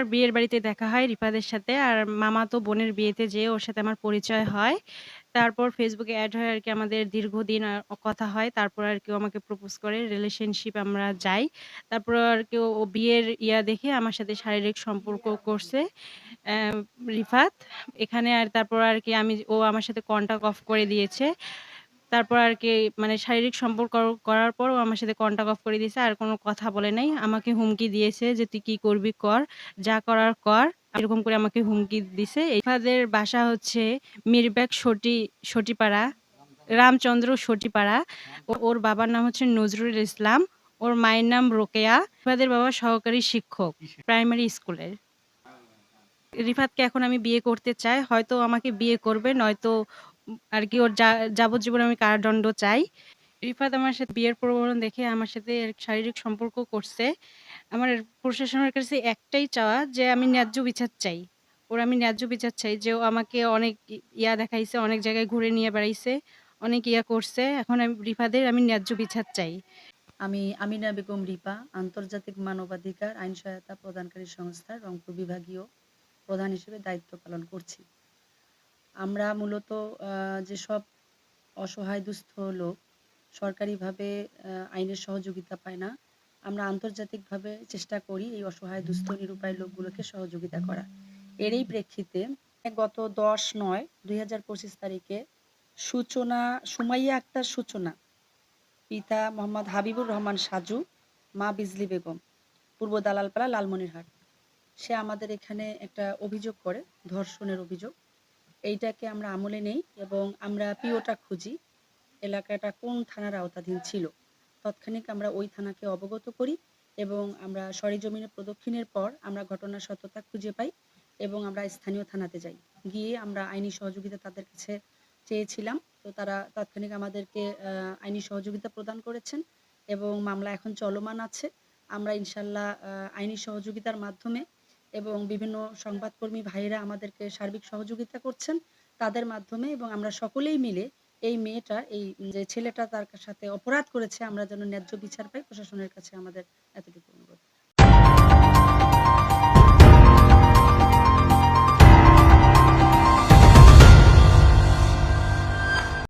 আমার বিয়ের বাড়িতে দেখা হয় রিফাতের সাথে। আর মামা তো বোনের বিয়েতে যেয়ে ওর সাথে আমার পরিচয় হয়। তারপর ফেসবুকে এড হয়ে আরকি আমাদের দীর্ঘদিন কথা হয়। তারপর আরকি ও আমাকে প্রপোজ করে। রিলেশনশিপ আমরা যাই। তারপর আর আরকি ও বিয়ের ইয়া দেখে আমার সাথে শারীরিক সম্পর্ক করছে রিফাত। এখানে আর তারপর আরকি আমি ও আমার সাথে কনট্যাক্ট অফ করে দিয়েছে। তারপর আরকি মানে শারীরিক সম্পর্ক করার পর আমার সাথে কনট্যাক্ট অফ করে দিয়েছে। আর কোনো কথা বলে নাই। আমাকে হুমকি দিয়েছে যে, "তুই কি করবি কর। যা করার কর।" এরকম করে আমাকে হুমকি দিছে। রিফাতের বাসা হচ্ছে মিরবাগ সটি সটিপাড়া, রামচন্দ্র সটিপাড়া। ওর বাবার নাম হচ্ছে নজরুল ইসলাম। ওর মায়ের নাম রোকেয়া। রিফাতের বাবা সহকারী শিক্ষক প্রাইমারি স্কুলের। রিফাতকে এখন আমি বিয়ে করতে চাই। হয়তো আমাকে বিয়ে করবে নয়তো উম আরকি ওর যা যাবজ্জীবন আমি কারাদণ্ড চাই। রিফাত আমার সাথে বিয়ের প্রলোভন দেখে আমার সাথে শারীরিক সম্পর্ক করছে। আমার প্রশাসনের কাছে একটাই চাওয়া যে আমি ন্যায্য বিচার চাই। ওর আমি ন্যায্য বিচার চাই যে ও আমাকে অনেক ইয়া দেখাইছে, অনেক জায়গায় ঘুরে নিয়ে বেড়াইছে, অনেক ইয়া করছে। এখন আমি রিফাতের আমি ন্যায্য বিচার চাই। আমি আমিনা বেগম রিপা আন্তর্জাতিক মানবাধিকার আইন সহায়তা প্রদানকারী সংস্থার রংপুর বিভাগীয় প্রধান হিসেবে দায়িত্ব পালন করছি। আমরা মূলত যেসব অসহায় দুস্থ লোক সরকারিভাবে আইনের সহযোগিতা পায় না, আমরা আন্তর্জাতিকভাবে চেষ্টা করি এই অসহায় দুস্থ নিরুপায় লোকগুলোকে সহযোগিতা করা। এরই প্রেক্ষিতে গত ১০-৯-২০২৫ তারিখে সূচনা সুমাইয়া আক্তার সূচনা, পিতা মোহাম্মদ হাবিবুর রহমান সাজু, মা বিজলি বেগম, পূর্ব দালালপাড়া লালমনিরহাট। সে আমাদের এখানে একটা অভিযোগ করে, ধর্ষণের অভিযোগ। এইটাকে আমরা আমলে নেই এবং আমরা পিওটা খুঁজি। এলাকাটা কোন থানার আওতাধীন ছিল। তৎক্ষণিক আমরা ওই থানাকে অবগত করি এবং আমরা সরেজমিনে প্রদক্ষিণের পর আমরা ঘটনার সত্যতা খুঁজে পাই এবং আমরা স্থানীয় থানাতে যাই। গিয়ে আমরা আইনি সহযোগিতা তাদের কাছে চেয়েছিলাম। তো তারা তাৎক্ষণিক আমাদেরকে আইনি সহযোগিতা প্রদান করেছেন এবং মামলা এখন চলমান আছে। আমরা ইনশাল্লাহ আইনি সহযোগিতার মাধ্যমে এবং বিভিন্ন সংবাদকর্মী ভাইয়েরা আমাদেরকে সার্বিক সহযোগিতা করছেন। তাদের মাধ্যমে এবং আমরা সকলেই মিলে এই মেয়েটা, এই যে ছেলেটা তার সাথে অপরাধ করেছে, আমরা যেন ন্যায্য বিচার পাই প্রশাসনের কাছে আমাদের এতটুকু